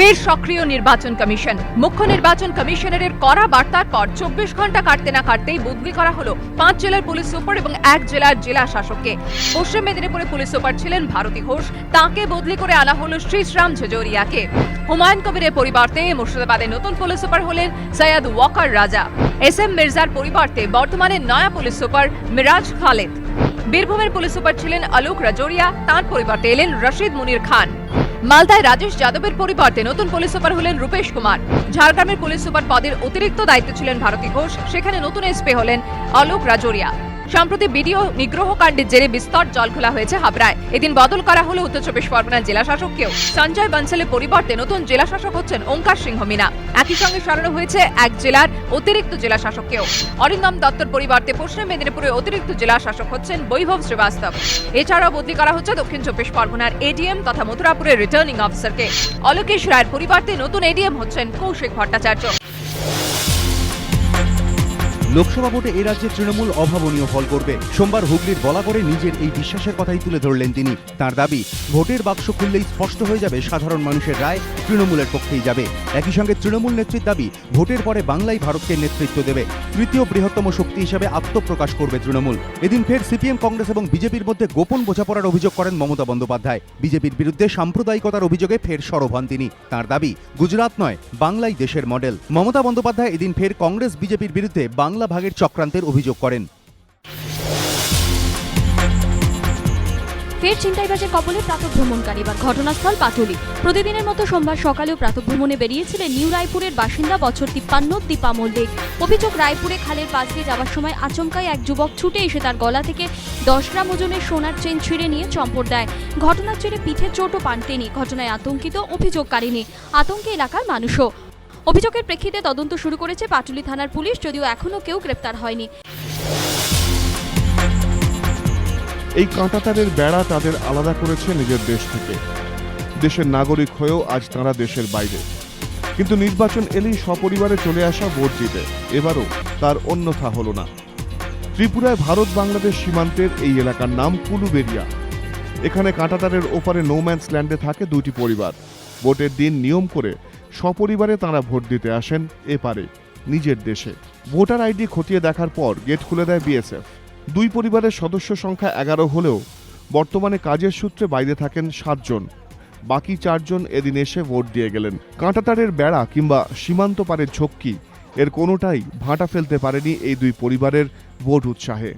ফের সক্রিয় নির্বাচন কমিশন। মুখ্য নির্বাচন কমিশনারের কড়া বার্তার পর চব্বিশ ঘণ্টা কাটতে না কাটতেই বদলি করা হলো পাঁচ জেলার পুলিশ সুপার এবং এক জেলার জেলা শাসককে। পশ্চিম মেদিনীপুরে পুলিশ সুপার ছিলেন ভারতী ঘোষ। তাকে বদলি করে আনা হলো শ্রীশ্রাম ঝজরিয়াকে। হুমায়ুন কবিরের পরিবর্তে মুর্শিদাবাদে নতুন পুলিশ সুপার হলেন সৈয়দ ওয়াকার রাজা। এস এম মির্জার পরিবর্তে বর্তমানে নয়া পুলিশ সুপার মিরাজ খালেদ। বীরভূমের পুলিশ সুপার ছিলেন আলোক রাজোরিয়া, তার পরিবর্তে এলেন রশিদ মুনির খান। মালদায় রাজেশ যাদবের পরিবর্তে নতুন পুলিশ সুপার হলেন রূপেশ কুমার। ঝাড়গ্রামের পুলিশ সুপার পদের অতিরিক্ত দায়িত্ব ছিলেন ভারতী ঘোষ, সেখানে নতুন এসপি হলেন আলোক রাজোরিয়া। সম্প্রতি বিডিও নিগ্রহ কাণ্ডের জেরে বিস্তর জল খোলা হয়েছে হাবড়ায়। এদিন বদল করা হলো উত্তর চব্বিশ পরগনার জেলা শাসককেও। সঞ্জয় বনসালের পরিবর্তে নতুন জেলা শাসক হচ্ছেন ওঙ্কার সিংহ মিনা। একই সঙ্গে সরানো হয়েছে এক জেলার অতিরিক্ত জেলা শাসককেও। অরিন্দম দত্তর পরিবর্তে পশ্চিম মেদিনীপুরের অতিরিক্ত জেলা শাসক হচ্ছেন বৈভব শ্রীবাস্তব। এছাড়াও বদলি করা হচ্ছে দক্ষিণ চব্বিশ পরগনার এডিএম তথা মথুরাপুরের রিটার্নিং অফিসারকে অলোকেশ রায়ের পরিবর্তে নতুন এডিএম হচ্ছেন কৌশিক ভট্টাচার্য। লোকসভা ভোটে এ রাজ্যে তৃণমূল অভাবনীয় ফল করবে। সোমবার হুগলির বলা করে নিজের এই বিশ্বাসের কথাই তুলে ধরলেন তিনি। তার দাবি, ভোটের বাক্স খুললেই স্পষ্ট হয়ে যাবে সাধারণ মানুষের রায়, তৃণমূলের পক্ষেই যাবে। একই সঙ্গে তৃণমূল নেত্রীর দাবি, ভোটের পরে বাংলাই ভারতকে নেতৃত্ব দেবে। তৃতীয় বৃহত্তম শক্তি হিসেবে আত্মপ্রকাশ করবে তৃণমূল। এদিন ফের সিপিএম, কংগ্রেস এবং বিজেপির মধ্যে গোপন বোঝাপড়ার অভিযোগ করেন মমতা বন্দ্যোপাধ্যায়। বিজেপির বিরুদ্ধে সাম্প্রদায়িকতার অভিযোগে ফের সরব হন তিনি। তার দাবি, গুজরাট নয়, বাংলাই দেশের মডেল। মমতা বন্দ্যোপাধ্যায় এদিন ফের কংগ্রেস, বিজেপির বিরুদ্ধে বাংলা ভাগের চক্রান্তের অভিযোগ করেন। ফের ছিনতাইবাজের কবলে প্রাতক ভ্রমণকারী বা ঘটনাস্থল পাটুলি। প্রতিদিনের মতো সোমবার সকালেও প্রাতক ভ্রমণে বেরিয়েছিলেন নিউ রায়পুরের বাসিন্দা বছর তিপ্পান্ন দীপা মল্লিক অভিযোগ, রায়পুরে খালের পাশ দিয়ে যাওয়ার সময় আচমকায় এক যুবক ছুটে এসে তার গলা থেকে দশ গ্রাম ওজনের সোনার চেন ছিঁড়ে নিয়ে চম্পট দেয়। ঘটনার জেরে পিঠে চোটও পান তিনি। ঘটনায় আতঙ্কিত অভিযোগকারিনী আতঙ্কে এলাকার মানুষও। অভিযোগের প্রেক্ষিতে তদন্ত শুরু করেছে পাটুলি থানার পুলিশ, যদিও এখনও কেউ গ্রেপ্তার হয়নি। এই কাঁটাতারের বেড়া তাদের আলাদা করেছে নিজের দেশ থেকে। দেশের নাগরিক হয়েও আজ তারা দেশের বাইরে। কিন্তু নির্বাচন এলেই সপরিবারে চলে আসা ভোট দিতে এবারও তার অন্যথা হলো না। ত্রিপুরায় ভারত বাংলাদেশ সীমান্তের এই এলাকার নাম কুলুবেরিয়া। এখানে কাঁটাতারের ওপারে নোম্যান্স ল্যান্ডে থাকে দুটি পরিবার। ভোটের দিন নিয়ম করে সপরিবারে তারা ভোট দিতে আসেন এপারে, নিজের দেশে। ভোটার আইডি খতিয়ে দেখার পর গেট খুলে দেয় বিএসএফ। দুই পরিবারের সদস্য সংখ্যা এগারো হলেও বর্তমানে কাজের সূত্রে বাইরে থাকেন সাতজন। বাকি চারজন এদিন এসে ভোট দিয়ে গেলেন। কাঁটাতারের বেড়া কিংবা সীমান্ত পারের ঝক্কি, এর কোনোটাই ভাঁটা ফেলতে পারেনি এই দুই পরিবারের ভোট উৎসাহে।